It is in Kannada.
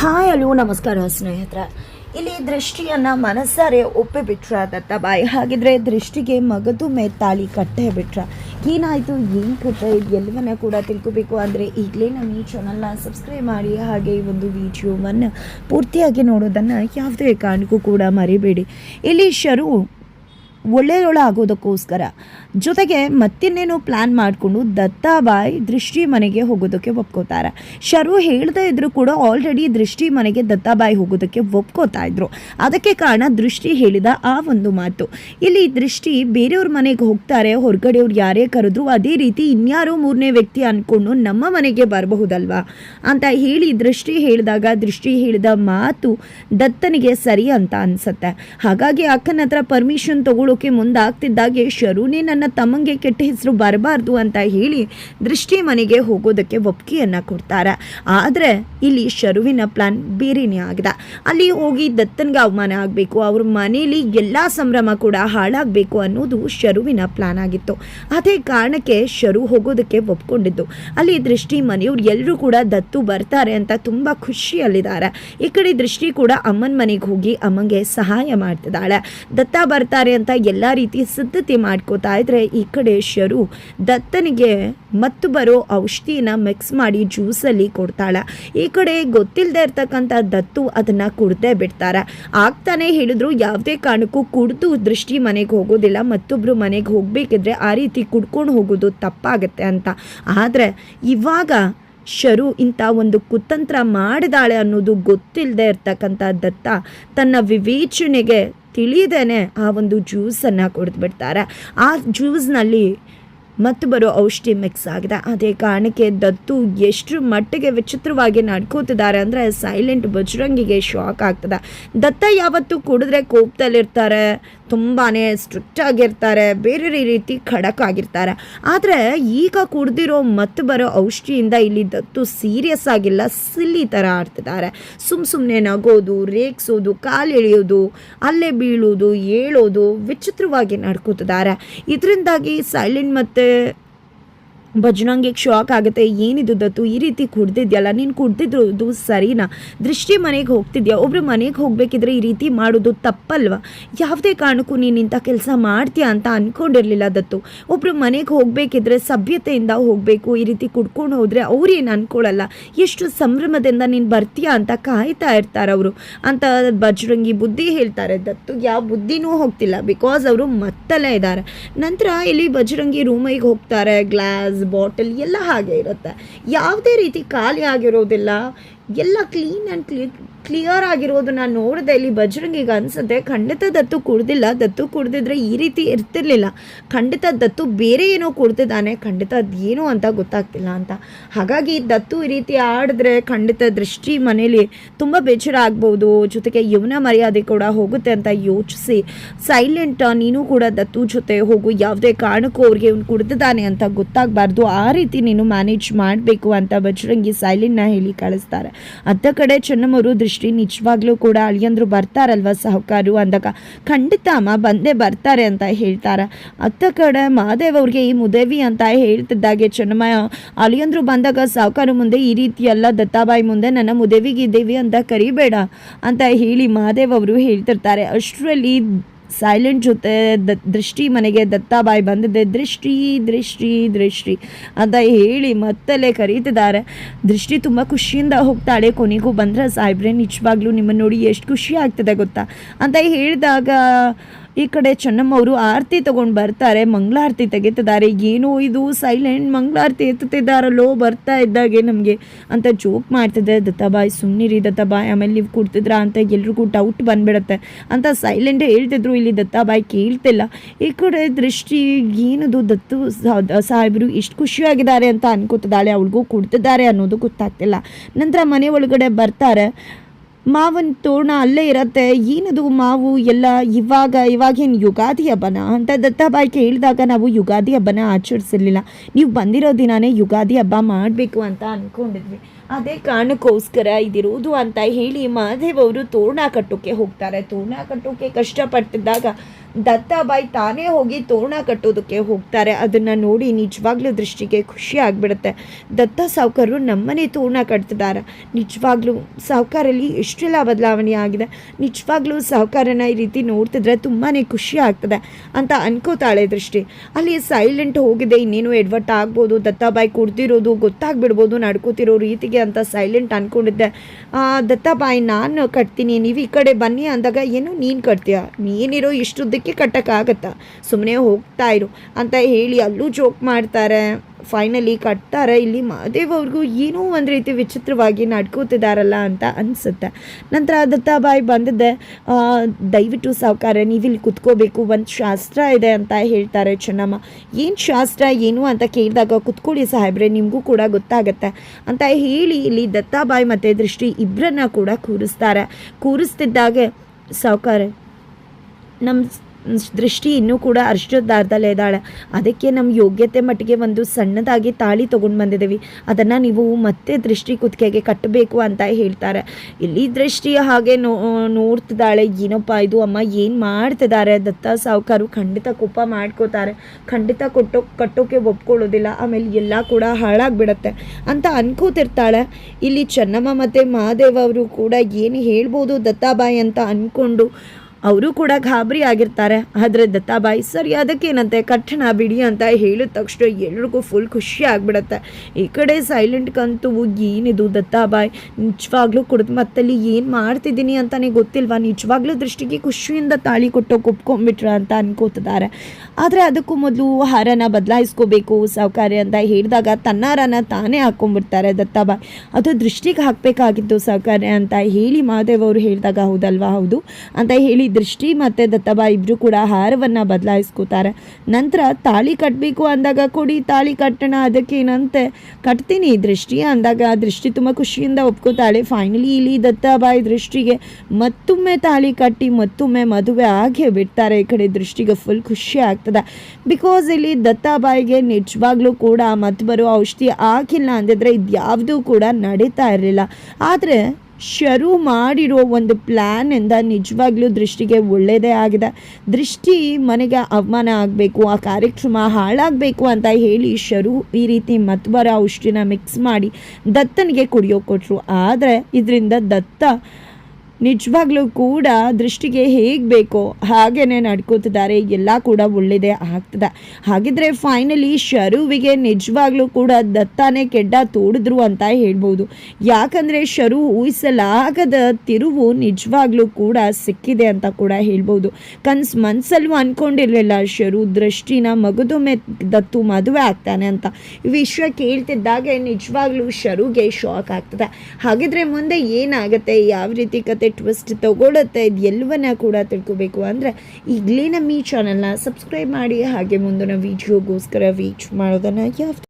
ಹಾಯ್, ಅಲೋ, ನಮಸ್ಕಾರ, ಸ್ನೇಹಿತರೆ. ಇಲ್ಲಿ ದೃಷ್ಟಿಯನ್ನು ಮನಸ್ಸಾರೆ ಒಪ್ಪಿಬಿಟ್ರೆ ದತ್ತ ಬಾಯಿ. ಹಾಗಿದ್ರೆ ದೃಷ್ಟಿಗೆ ಮಗದು ತಾಳಿ ಕಟ್ಟೆ ಬಿಟ್ರ ಏನಾಯಿತು? ಏನು ಕಟ್ಟೆ ಇದು ಎಲ್ಲವನ್ನ ಕೂಡ ತಿಳ್ಕೊಬೇಕು ಅಂದರೆ ಈಗಲೇ ನಮ್ಮ ಈ ಚಾನಲ್ನ ಸಬ್ಸ್ಕ್ರೈಬ್ ಮಾಡಿ. ಹಾಗೆ ಈ ಒಂದು ವಿಡಿಯೋವನ್ನು ಪೂರ್ತಿಯಾಗಿ ನೋಡೋದನ್ನು ಯಾವುದೇ ಕಾರಣಕ್ಕೂ ಕೂಡ ಮರಿಬೇಡಿ. ಇಲ್ಲಿ ಶರು ಒಳ್ಳೆಯೊಳ ಆಗೋದಕ್ಕೋಸ್ಕರ ಜೊತೆಗೆ ಮತ್ತಿನ್ನೇನೋ ಪ್ಲ್ಯಾನ್ ಮಾಡಿಕೊಂಡು ದತ್ತಾಬಾಯಿ ದೃಷ್ಟಿ ಮನೆಗೆ ಹೋಗೋದಕ್ಕೆ ಒಪ್ಕೋತಾರೆ. ಶರು ಹೇಳ್ದೇ ಇದ್ರು ಕೂಡ ಆಲ್ರೆಡಿ ದೃಷ್ಟಿ ಮನೆಗೆ ದತ್ತಾಬಾಯಿ ಹೋಗೋದಕ್ಕೆ ಒಪ್ಕೋತಾ ಇದ್ರು. ಅದಕ್ಕೆ ಕಾರಣ ದೃಷ್ಟಿ ಹೇಳಿದ ಆ ಒಂದು ಮಾತು. ಇಲ್ಲಿ ದೃಷ್ಟಿ ಬೇರೆಯವ್ರ ಮನೆಗೆ ಹೋಗ್ತಾರೆ, ಹೊರಗಡೆಯವ್ರು ಯಾರೇ ಕರೆದ್ರು ಅದೇ ರೀತಿ ಇನ್ಯಾರೋ ಮೂರನೇ ವ್ಯಕ್ತಿ ಅಂದ್ಕೊಂಡು ನಮ್ಮ ಮನೆಗೆ ಬರಬಹುದಲ್ವಾ? ಅಂತ ಹೇಳಿ ದೃಷ್ಟಿ ಹೇಳಿದಾಗ ದೃಷ್ಟಿ ಹೇಳಿದ ಮಾತು ದತ್ತನಿಗೆ ಸರಿ ಅಂತ ಅನ್ಸುತ್ತೆ. ಹಾಗಾಗಿ ಅಕ್ಕನ ಹತ್ರ ಪರ್ಮಿಷನ್ ತಗೊಳ್ಳೋಕೆ ಮುಂದಾಗ್ತಿದ್ದಾಗೆ ಶರುನೇ ತಮ್ಮಂಗೆ ಕೆಟ್ಟ ಹೆಸರು ಬರಬಾರ್ದು ಅಂತ ಹೇಳಿ ದೃಷ್ಟಿ ಮನೆಗೆ ಹೋಗೋದಕ್ಕೆ ಒಪ್ಪಿಗೆಯನ್ನು ಕೊಡ್ತಾರೆ. ಆದರೆ ಇಲ್ಲಿ ಶರುವಿನ ಪ್ಲಾನ್ ಬೇರೆಯೇ ಆಗಿದೆ. ಅಲ್ಲಿ ಹೋಗಿ ದತ್ತನ್ಗೆ ಅವಮಾನ ಆಗಬೇಕು, ಅವ್ರ ಮನೆಯಲ್ಲಿ ಎಲ್ಲ ಸಂಭ್ರಮ ಕೂಡ ಹಾಳಾಗಬೇಕು ಅನ್ನೋದು ಶರುವಿನ ಪ್ಲಾನ್ ಆಗಿತ್ತು. ಅದೇ ಕಾರಣಕ್ಕೆ ಶರು ಹೋಗೋದಕ್ಕೆ ಒಪ್ಕೊಂಡಿದ್ದು. ಅಲ್ಲಿ ದೃಷ್ಟಿ ಮನೆಯವ್ರು ಎಲ್ಲರೂ ಕೂಡ ದತ್ತು ಬರ್ತಾರೆ ಅಂತ ತುಂಬ ಖುಷಿಯಲ್ಲಿದ್ದಾರೆ. ಈ ಕಡೆ ದೃಷ್ಟಿ ಕೂಡ ಅಮ್ಮನ ಮನೆಗೆ ಹೋಗಿ ಅಮ್ಮಂಗೆ ಸಹಾಯ ಮಾಡ್ತಿದ್ದಾಳೆ. ದತ್ತ ಬರ್ತಾರೆ ಅಂತ ಎಲ್ಲ ರೀತಿ ಸಿದ್ಧತೆ ಮಾಡ್ಕೋತಾ ಇದ್ರೆ ಈ ಕಡೆ ಶರು ದತ್ತನಿಗೆ ಮತ್ತು ಬರೋ ಔಷಧಿನ ಮಿಕ್ಸ್ ಮಾಡಿ ಜ್ಯೂಸಲ್ಲಿ ಕೊಡ್ತಾಳೆ. ಈ ಕಡೆ ಗೊತ್ತಿಲ್ಲದೆ ಇರ್ತಕ್ಕಂಥ ದತ್ತು ಅದನ್ನು ಕುಡ್ದೇ ಬಿಡ್ತಾರೆ. ಆಗ್ತಾನೆ ಹೇಳಿದ್ರು ಯಾವುದೇ ಕಾರಣಕ್ಕೂ ಕುಡಿದು ದೃಷ್ಟಿ ಮನೆಗೆ ಹೋಗೋದಿಲ್ಲ ಮತ್ತೊಬ್ಬರು ಮನೆಗೆ ಹೋಗಬೇಕಿದ್ರೆ ಆ ರೀತಿ ಕುಡ್ಕೊಂಡು ಹೋಗೋದು ತಪ್ಪಾಗುತ್ತೆ ಅಂತ. ಆದರೆ ಇವಾಗ ಶರು ಇಂಥ ಒಂದು ಕುತಂತ್ರ ಮಾಡಿದಾಳೆ ಅನ್ನೋದು ಗೊತ್ತಿಲ್ಲದೆ ಇರ್ತಕ್ಕಂಥ ದತ್ತ ತನ್ನ ವಿವೇಚನೆಗೆ ತಿಳಿದೇನೆ ಆ ಒಂದು ಜ್ಯೂಸನ್ನು ಕುಡಿದ್ಬಿಡ್ತಾರೆ. ಆ ಜ್ಯೂಸ್ನಲ್ಲಿ ಮತ್ತು ಬರೋ ಔಷಧಿ ಮಿಕ್ಸ್ ಆಗಿದೆ. ಅದೇ ಕಾರಣಕ್ಕೆ ದತ್ತು ಎಷ್ಟು ಮಟ್ಟಿಗೆ ವಿಚಿತ್ರವಾಗಿ ನಡ್ಕೋತಿದ್ದಾರೆ ಅಂದರೆ ಸೈಲೆಂಟ್ ಬಜರಂಗಿಗೆ ಶಾಕ್ ಆಗ್ತದೆ. ದತ್ತ ಯಾವತ್ತು ಕುಡಿದ್ರೆ ಕೋಪದಲ್ಲಿರ್ತಾರೆ ತುಂಬಾ ಸ್ಟ್ರಿಕ್ಟ್ ಆಗಿರ್ತಾರೆ, ಬೇರೆ ರೀತಿ ಖಡಕ್ ಆಗಿರ್ತಾರೆ ಆದರೆ ಈಗ ಕುಡ್ದಿರೋ ಮತ್ತು ಬರೋ ಔಷಧಿಯಿಂದ ಇಲ್ಲಿ ದತ್ತು ಸೀರಿಯಸ್ ಆಗಿಲ್ಲ ಸಿಲ್ಲಿ ಥರ ಆಡ್ತಿದ್ದಾರೆ. ಸುಮ್ಮ ಸುಮ್ಮನೆ ನಗೋದು, ರೇಗಿಸೋದು, ಕಾಲು ಎಳೆಯೋದು, ಅಲ್ಲೇ ಬೀಳೋದು, ಏಳೋದು ವಿಚಿತ್ರವಾಗಿ ನಡ್ಕೋತಿದ್ದಾರೆ. ಇದರಿಂದಾಗಿ ಸೈಲೆಂಟ್ ಮತ್ತು Bye. ಭಜನಂಗಿಗೆ ಶಾಕ್ ಆಗುತ್ತೆ. ಏನಿದು ದತ್ತು? ಈ ರೀತಿ ಕುಡ್ದಿದ್ಯಲ್ಲ? ನೀನು ಕುಡ್ದಿದ್ದು ಸರಿನಾ? ದೃಷ್ಟಿ ಮನೆಗೆ ಹೋಗ್ತಿದ್ಯಾ? ಒಬ್ರು ಮನೆಗೆ ಹೋಗ್ಬೇಕಿದ್ರೆ ಈ ರೀತಿ ಮಾಡೋದು ತಪ್ಪಲ್ವಾ? ಯಾವುದೇ ಕಾರಣಕ್ಕೂ ನೀನು ಇಂಥ ಕೆಲಸ ಮಾಡ್ತೀಯ ಅಂತ ಅಂದ್ಕೊಂಡಿರಲಿಲ್ಲ ದತ್ತು. ಒಬ್ರು ಮನೆಗೆ ಹೋಗಬೇಕಿದ್ರೆ ಸಭ್ಯತೆಯಿಂದ ಹೋಗಬೇಕು, ಈ ರೀತಿ ಕುಡ್ಕೊಂಡು ಹೋದರೆ ಅವ್ರೇನು ಅನ್ಕೊಳ್ಳಲ್ಲ ಎಷ್ಟು ಸಂಭ್ರಮದಿಂದ ನೀನು ಬರ್ತೀಯಾ ಅಂತ ಕಾಯ್ತಾ ಇರ್ತಾರೆ ಅವರು. ಅಂತ ಬಜರಂಗಿ ಬುದ್ಧಿ ಹೇಳ್ತಾರೆ ದತ್ತು. ಯಾವ ಬುದ್ಧಿನೂ ಹೋಗ್ತಿಲ್ಲ. ಬಿಕಾಸ್ ಅವರು ಮತ್ತಲ್ಲೇ ಇದ್ದಾರೆ ನಂತರ ಇಲ್ಲಿ ಬಜರಂಗಿ ರೂಮಿಗೆ ಹೋಗ್ತಾರೆ. ಗ್ಲಾಸ್ ಬಾಟಲ್ ಎಲ್ಲ ಹಾಗೆ ಇರುತ್ತೆ. ಯಾವುದೇ ರೀತಿ ಖಾಲಿ ಆಗಿರೋದಿಲ್ಲ. ಎಲ್ಲ ಕ್ಲೀನ್ ಆ್ಯಂಡ್ ಕ್ಲೀ ಕ್ಲಿಯರ್ ಆಗಿರೋದು ನಾನು ನೋಡಿದೆ, ಇಲ್ಲಿ ಬಜರಂಗಿಗೆ ಅನ್ಸುತ್ತೆ, ಖಂಡಿತ ದತ್ತು ಕುಡ್ದಿಲ್ಲ, ದತ್ತು ಕುಡ್ದಿದ್ರೆ ಈ ರೀತಿ ಇರ್ತಿರ್ಲಿಲ್ಲ. ಖಂಡಿತ ದತ್ತು ಬೇರೆ ಏನೋ ಕುಡ್ದಿದ್ದಾನೆ, ಖಂಡಿತ ಅದೇನು ಅಂತ ಗೊತ್ತಾಗ್ತಿಲ್ಲ ಅಂತ. ಹಾಗಾಗಿ ದತ್ತು ಈ ರೀತಿ ಆಡಿದ್ರೆ ಖಂಡಿತ ದೃಷ್ಟಿ ಮನೇಲಿ ತುಂಬ ಬೇಜಾರ ಆಗ್ಬೋದು. ಜೊತೆಗೆ ಯವನ ಮರ್ಯಾದೆ ಕೂಡ ಹೋಗುತ್ತೆ ಅಂತ ಯೋಚಿಸಿ ಸೈಲೆಂಟ್ ನೀನು ಕೂಡ ದತ್ತು ಜೊತೆ ಹೋಗು, ಯಾವುದೇ ಕಾರಣಕ್ಕೂ ಅವ್ರಿಗೆ ಇವ್ನು ಕುಡ್ದಿದ್ದಾನೆ ಅಂತ ಗೊತ್ತಾಗಬಾರ್ದು. ಆ ರೀತಿ ನೀನು ಮ್ಯಾನೇಜ್ ಮಾಡಬೇಕು ಅಂತ ಬಜರಂಗಿ ಸೈಲೆಂಟ್ನ ಹೇಳಿ ಕಳಿಸ್ತಾರೆ. ಅತ್ತ ಕಡೆ ಚೆನ್ನಮ್ಮರು ದೃಷ್ಟಿ ನಿಜವಾಗ್ಲೂ ಕೂಡ ಅಳಿಯಂದ್ರು ಬರ್ತಾರಲ್ವ ಸಾಹುಕಾರು ಅಂದಾಗ ಖಂಡಿತ ಅಮ್ಮ, ಬಂದೇ ಬರ್ತಾರೆ ಅಂತ ಹೇಳ್ತಾರೆ. ಅತ್ತ ಕಡೆ ಮಹಾದೇವ್ ಅವ್ರಿಗೆ ಈ ಮುದೇವಿ ಅಂತ ಹೇಳ್ತಿದ್ದಾಗೆ ಚೆನ್ನಮ್ಮ, ಅಳಿಯಂದ್ರು ಬಂದಾಗ ಸಾಹುಕಾರು ಮುಂದೆ ಈ ರೀತಿ ಎಲ್ಲ ದತ್ತಾಬಾಯಿ ಮುಂದೆ ನನ್ನ ಮುದೇವಿಗಿದ್ದೇವಿ ಅಂತ ಕರಿಬೇಡ ಅಂತ ಹೇಳಿ ಮಹಾದೇವ್ ಅವರು ಹೇಳ್ತಿರ್ತಾರೆ. ಅಷ್ಟರಲ್ಲಿ ಸೈಲೆಂಟ್ ಜೊತೆ ದ, ದೃಷ್ಟಿ ಮನೆಗೆ ದತ್ತಾಬಾಯಿ ಬಂದಿದ್ದೆ ದೃಷ್ಟಿ ದೃಷ್ಟಿ ದೃಷ್ಟಿ ಅಂತ ಹೇಳಿ ಮತ್ತಲ್ಲೇ ಕರೀತಿದ್ದಾರೆ. ದೃಷ್ಟಿ ತುಂಬ ಖುಷಿಯಿಂದ ಹೋಗ್ತಾಳೆ. ಕೊನೆಗೂ ಬಂದರೆ ಸಾಹೇಬ್ರೆ, ನಿಜವಾಗ್ಲೂ ನಿಮ್ಮನ್ನು ನೋಡಿ ಎಷ್ಟು ಖುಷಿ ಆಗ್ತದೆ ಗೊತ್ತಾ? ಅಂತ ಹೇಳಿದಾಗ ಈ ಕಡೆ ಚೆನ್ನಮ್ಮ ಅವರು ಆರತಿ ತಗೊಂಡು ಬರ್ತಾರೆ, ಮಂಗಳಾರತಿ ತೆಗಿತಿದ್ದಾರೆ. ಏನೋ ಇದು ಸೈಲೆಂಟ್ ಮಂಗಳಾರತಿ ಎತ್ತುತ್ತಿದ್ದಾರಲ್ಲೋ, ಬರ್ತಾ ಇದ್ದಾಗೆ ನಮಗೆ ಅಂತ ಜೋಕ್ ಮಾಡ್ತಿದ್ದೆ ದತ್ತಾಬಾಯಿ. ಸುಮ್ಮನಿರಿ ದತ್ತಾಬಾಯಿ, ಆಮೇಲೆ ನೀವು ಕೊಡ್ತಿದ್ರ ಅಂತ ಎಲ್ರಿಗೂ ಡೌಟ್ ಬಂದ್ಬಿಡತ್ತೆ ಅಂತ ಸೈಲೆಂಟ್ ಹೇಳ್ತಿದ್ರು. ಇಲ್ಲಿ ದತ್ತಾಬಾಯಿ ಕೇಳ್ತಿಲ್ಲ. ಈ ಕಡೆ ದೃಷ್ಟಿ ಏನದು ದತ್ತು ಸಾಹೇಬರು ಎಷ್ಟು ಖುಷಿಯಾಗಿದ್ದಾರೆ ಅಂತ ಅನ್ಕೋತಿದ್ದಾಳೆ. ಅವಳಿಗೂ ಕೊಡ್ತಿದ್ದಾರೆ ಅನ್ನೋದು ಗೊತ್ತಾಗ್ತಿಲ್ಲ. ನಂತರ ಮನೆ ಒಳಗಡೆ ಬರ್ತಾರೆ. ಮಾವನ ತೋರಣ ಅಲ್ಲೇ ಇರತ್ತೆ. ಏನದು ಮಾವು? ಎಲ್ಲ ಇವಾಗ, ಇವಾಗೇನು ಯುಗಾದಿ ಹಬ್ಬನ? ಅಂತ ದತ್ತಾಬಾಯಿ ಕೇಳಿದಾಗ ನಾವು ಯುಗಾದಿ ಹಬ್ಬನ ಆಚರಿಸಿರ್ಲಿಲ್ಲ. ನೀವು ಬಂದಿರೋ ದಿನಾನೇ ಯುಗಾದಿ ಹಬ್ಬ ಮಾಡಬೇಕು ಅಂತ ಅಂದ್ಕೊಂಡಿದ್ವಿ ಅದೇ ಕಾರಣಕ್ಕೋಸ್ಕರ ಇದಿರುವುದು ಅಂತ ಹೇಳಿ ಮಹಾದೇವ್ ಅವರು ತೋರಣ ಕಟ್ಟೋಕ್ಕೆ ಹೋಗ್ತಾರೆ. ತೋರಣ ಕಟ್ಟೋಕ್ಕೆ ಕಷ್ಟಪಡ್ತಿದ್ದಾಗ ದತ್ತಾಬಾಯಿ ತಾನೇ ಹೋಗಿ ತೋರಣ ಕಟ್ಟೋದಕ್ಕೆ ಹೋಗ್ತಾರೆ. ಅದನ್ನು ನೋಡಿ ನಿಜವಾಗ್ಲೂ ದೃಷ್ಟಿಗೆ ಖುಷಿ ಆಗಿಬಿಡುತ್ತೆ. ದತ್ತ ಸಾವುಕಾರರು ನಮ್ಮನೆ ತೋರಣ ಕಟ್ತಿದ್ದಾರೆ. ನಿಜವಾಗ್ಲೂ ಸಾವುಕಾರಲ್ಲಿ ಎಷ್ಟೆಲ್ಲ ಬದಲಾವಣೆ ಆಗಿದೆ. ನಿಜವಾಗ್ಲೂ ಸಾವುಕಾರನ ಈ ರೀತಿ ನೋಡ್ತಿದ್ರೆ ತುಂಬಾ ಖುಷಿ ಆಗ್ತದೆ ಅಂತ ಅನ್ಕೋತಾಳೆ ದೃಷ್ಟಿ. ಅಲ್ಲಿ ಸೈಲೆಂಟ್ ಹೋಗಿದೆ ಇನ್ನೇನು ಎಡ್ವರ್ಟ್ ಆಗ್ಬೋದು ದತ್ತಾಬಾಯಿ ಕುಡ್ದಿರೋದು ಗೊತ್ತಾಗ್ಬಿಡ್ಬೋದು ನಡ್ಕೋತಿರೋ ರೀತಿಗೆ ಅಂತ ಸೈಲೆಂಟ್ ಅನ್ಕೊಂಡಿದ್ದೆ. ಆ, ದತ್ತಾಬಾಯಿ ನಾನು ಕಟ್ತೀನಿ ನೀವು ಈ ಕಡೆ ಬನ್ನಿ ಅಂದಾಗ ಏನು ನೀನು ಕಟ್ತೀಯ? ನೀನಿರೋ ಇಷ್ಟುದ್ದಕ್ಕೆ ಕಟ್ಟಕ್ಕಾಗತ್ತಾ? ಸುಮ್ಮನೆ ಹೋಗ್ತಾ ಇರು. ಅಂತ ಹೇಳಿ ಅಲ್ಲೂ ಜೋಕ್ ಮಾಡ್ತಾರೆ. ಫೈನಲಿ ಕಟ್ತಾರೆ. ಇಲ್ಲಿ ಮಹಾದೇವ್ ಅವ್ರಿಗೂ ಏನೋ ಒಂದು ರೀತಿ ವಿಚಿತ್ರವಾಗಿ ನಡ್ಕೋತಿದ್ದಾರಲ್ಲ ಅಂತ ಅನಿಸುತ್ತೆ. ನಂತರ ದತ್ತಾಬಾಯಿ ಬಂದಿದ್ದೆ ದಯವಿಟ್ಟು ಸಾವುಕಾರ, ನೀವಿಲ್ಲಿ ಕುತ್ಕೋಬೇಕು. ಒಂದು ಶಾಸ್ತ್ರ ಇದೆ ಅಂತ ಹೇಳ್ತಾರೆ ಚೆನ್ನಮ್ಮ. ಏನು ಶಾಸ್ತ್ರ, ಏನು ಅಂತ ಕೇಳಿದಾಗ, ಕುತ್ಕೊಳ್ಳಿ ಸಾಹೇಬ್ರೆ, ನಿಮಗೂ ಕೂಡ ಗೊತ್ತಾಗತ್ತೆ. ಅಂತ ಹೇಳಿ ಇಲ್ಲಿ ದತ್ತಾಬಾಯಿ ಮತ್ತು ದೃಷ್ಟಿ ಇಬ್ಬರನ್ನ ಕೂಡ ಕೂರಿಸ್ತಾರೆ. ಕೂರಿಸ್ತಿದ್ದಾಗೆ, ಸಾವುಕಾರ ನಮ್ಮ ದೃಷ್ಟಿ ಇನ್ನೂ ಕೂಡ ಅರ್ಷದಾರ್ದಲ್ಲೇ ಇದ್ದಾಳೆ. ಅದಕ್ಕೆ ನಮ್ಮ ಯೋಗ್ಯತೆ ಮಟ್ಟಿಗೆ ಒಂದು ಸಣ್ಣದಾಗಿ ತಾಳಿ ತೊಗೊಂಡು ಬಂದಿದ್ದೀವಿ. ಅದನ್ನು ನೀವು ಮತ್ತೆ ದೃಷ್ಟಿ ಕುತ್ತಿಗೆಗೆ ಕಟ್ಟಬೇಕು ಅಂತ ಹೇಳ್ತಾರೆ. ಇಲ್ಲಿ ದೃಷ್ಟಿ ಹಾಗೆ ನೋ, ನೋಡ್ತಿದ್ದಾಳೆ. ಏನಪ್ಪ ಇದು ಅಮ್ಮ, ಏನು ಮಾಡ್ತಿದ್ದಾರೆ? ದತ್ತ ಸಾವುಕಾರು ಖಂಡಿತ ಕೋಪ ಮಾಡ್ಕೋತಾರೆ. ಖಂಡಿತ ಕೊಟ್ಟೋ, ಕಟ್ಟೋಕೆ ಒಪ್ಕೊಳ್ಳೋದಿಲ್ಲ. ಆಮೇಲೆ ಎಲ್ಲ ಕೂಡ ಹಾಳಾಗ್ಬಿಡತ್ತೆ ಅಂತ ಅನ್ಕೋತಿರ್ತಾಳೆ. ಇಲ್ಲಿ ಚೆನ್ನಮ್ಮ ಮತ್ತು ಮಹಾದೇವ್ ಅವರು ಕೂಡ ಏನು ಹೇಳ್ಬೋದು ದತ್ತಾಬಾಯಿ ಅಂತ ಅಂದ್ಕೊಂಡು ಅವರು ಕೂಡ ಗಾಬರಿ ಆಗಿರ್ತಾರೆ. ಆದರೆ ದತ್ತಾಬಾಯಿ, ಸರಿ, ಅದಕ್ಕೇನಂತೆ? ಕಟ್ಟಣ ಬಿಡಿ ಅಂತ ಹೇಳಿದ ತಕ್ಷಣ ಎಲ್ರಿಗೂ ಫುಲ್ ಖುಷಿ ಆಗಿಬಿಡತ್ತೆ. ಈ ಕಡೆ ಸೈಲೆಂಟ್ ಕಂತು ಏನಿದು ದತ್ತಾಬಾಯಿ? ನಿಜವಾಗ್ಲೂ ಕುಡಿದ ಮತ್ತಲ್ಲಿ ಏನು ಮಾಡ್ತಿದ್ದೀನಿ ಅಂತಲೇ ಗೊತ್ತಿಲ್ವಾ? ನಿಜವಾಗ್ಲೂ ದೃಷ್ಟಿಗೆ ಖುಷಿಯಿಂದ ತಾಳಿ ಕೊಟ್ಟು ಕುಪ್ಕೊಂಡ್ಬಿಟ್ರ ಅಂತ ಅನ್ಕೋತಿದ್ದಾರೆ. ಆದರೆ ಅದಕ್ಕೂ ಮೊದಲು ಹಾರನ ಬದಲಾಯಿಸ್ಕೋಬೇಕು, ಸಾವುಕಾರಿ ಅಂತ ಹೇಳಿದಾಗ ತನ್ನಾರನ ತಾನೇ ಹಾಕ್ಕೊಂಡ್ಬಿಡ್ತಾರೆ ದತ್ತಾಬಾಯಿ. ಅದು ದೃಷ್ಟಿಗೆ ಹಾಕಬೇಕಾಗಿತ್ತು ಸೌಕರ್ಯ ಅಂತ ಹೇಳಿ ಮಹಾದೇವ್ ಅವರು ಹೇಳಿದಾಗ ಹೌದಲ್ವಾ? ಹೌದು ಅಂತ ಹೇಳಿ ದೃಷ್ಟಿ ಮತ್ತು ದತ್ತಬಾ ಇಬ್ಬರು ಕೂಡ ಹಾರವನ್ನು ಬದಲಾಯಿಸ್ಕೋತಾರೆ. ನಂತರ ತಾಳಿ ಕಟ್ಟಬೇಕು ಅಂದಾಗ ಕೊಡಿ, ತಾಳಿ ಕಟ್ಟೋಣ ಅದಕ್ಕೇನಂತೆ ಕಟ್ತೀನಿ, ದೃಷ್ಟಿ ಅಂದಾಗ ದೃಷ್ಟಿ ತುಂಬ ಖುಷಿಯಿಂದ ಒಪ್ಕೋತಾಳೆ. ಫೈನಲಿ ಇಲ್ಲಿ ದತ್ತಬಾಯಿ ದೃಷ್ಟಿಗೆ ಮತ್ತೊಮ್ಮೆ ತಾಳಿ ಕಟ್ಟಿ, ಮತ್ತೊಮ್ಮೆ ಮದುವೆ ಆಗೇ ಬಿಡ್ತಾರೆ. ಈ ಕಡೆ ದೃಷ್ಟಿಗೆ ಫುಲ್ ಖುಷಿ ಆಗ್ತದೆ. ಬಿಕಾಸ್ ಇಲ್ಲಿ ದತ್ತಾಬಾಯಿಗೆ ನಿಜವಾಗ್ಲೂ ಕೂಡ ಮತ್ತು ಬರೋ ಔಷಧಿ ಆಗಿಲ್ಲ ಅಂದಿದ್ರೆ ಇದ್ಯಾವುದೂ ಕೂಡ ನಡೀತಾ ಇರಲಿಲ್ಲ. ಆದರೆ ಶರು ಮಾಡಿರೋ ಒಂದು ಪ್ಲ್ಯಾನಿಂದ ನಿಜವಾಗ್ಲೂ ದೃಷ್ಟಿಗೆ ಒಳ್ಳೆಯದೇ ಆಗಿದೆ. ದೃಷ್ಟಿ ಮನೆಗೆ ಅವಮಾನ ಆಗಬೇಕು, ಆ ಕಾರ್ಯಕ್ರಮ ಹಾಳಾಗಬೇಕು ಅಂತ ಹೇಳಿ ಶರು ಈ ರೀತಿ ಮತ್ಬರ ಔಷಧಿನ ಮಿಕ್ಸ್ ಮಾಡಿ ದತ್ತನಿಗೆ ಕುಡಿಯೋಕೆ ಕೊಟ್ಟರು ಆದರೆ ಇದರಿಂದ ದತ್ತ ನಿಜವಾಗ್ಲೂ ಕೂಡ ದೃಷ್ಟಿಗೆ ಹೇಗೆ ಬೇಕೋ ಹಾಗೇ ನಡ್ಕೋತಿದ್ದಾರೆ. ಎಲ್ಲ ಕೂಡ ಒಳ್ಳೆಯದೇ ಆಗ್ತದೆ. ಹಾಗಿದ್ರೆ ಫೈನಲಿ ಶರುವಿಗೆ ನಿಜವಾಗ್ಲೂ ಕೂಡ ದತ್ತಾನೇ ಕೆಡ್ಡ ತೋಡಿದ್ರು ಅಂತ ಹೇಳ್ಬೋದು. ಯಾಕಂದರೆ ಶರು ಊಹಿಸಲಾಗದ ತಿರುವು ನಿಜವಾಗ್ಲೂ ಕೂಡ ಸಿಕ್ಕಿದೆ ಅಂತ ಕೂಡ ಹೇಳ್ಬೋದು. ಕನ್ಸ್ ಮನಸ್ಸಲ್ಲೂ ಅಂದ್ಕೊಂಡಿರಲಿಲ್ಲ ಶರು ದೃಷ್ಟಿನ ಮಗದೊಮ್ಮೆ ದತ್ತು ಮದುವೆ ಆಗ್ತಾನೆ ಅಂತ. ಈ ವಿಷಯ ಕೇಳ್ತಿದ್ದಾಗೆ ನಿಜವಾಗ್ಲೂ ಶರುಗೆ ಶಾಕ್ ಆಗ್ತದೆ. ಹಾಗಿದ್ರೆ ಮುಂದೆ ಏನಾಗುತ್ತೆ? ಯಾವ ರೀತಿ ಕತೆ ಟ್ವಿಸ್ಟ್ ತಗೊಳುತ್ತೆ ಇದು ಎಲ್ಲವನ್ನ ಕೂಡ ತಿಳ್ಕೊಬೇಕು. ಅಂದರೆ ಈಗಲೇ ನಮ್ಮ ಈ ಚಾನಲ್ನ ಸಬ್ಸ್ಕ್ರೈಬ್ ಮಾಡಿ, ಹಾಗೆ ಮುಂದಿನ ವೀಡಿಯೋಗೋಸ್ಕರ ವೀಚ್ ಮಾಡೋದನ್ನು ಯಾವ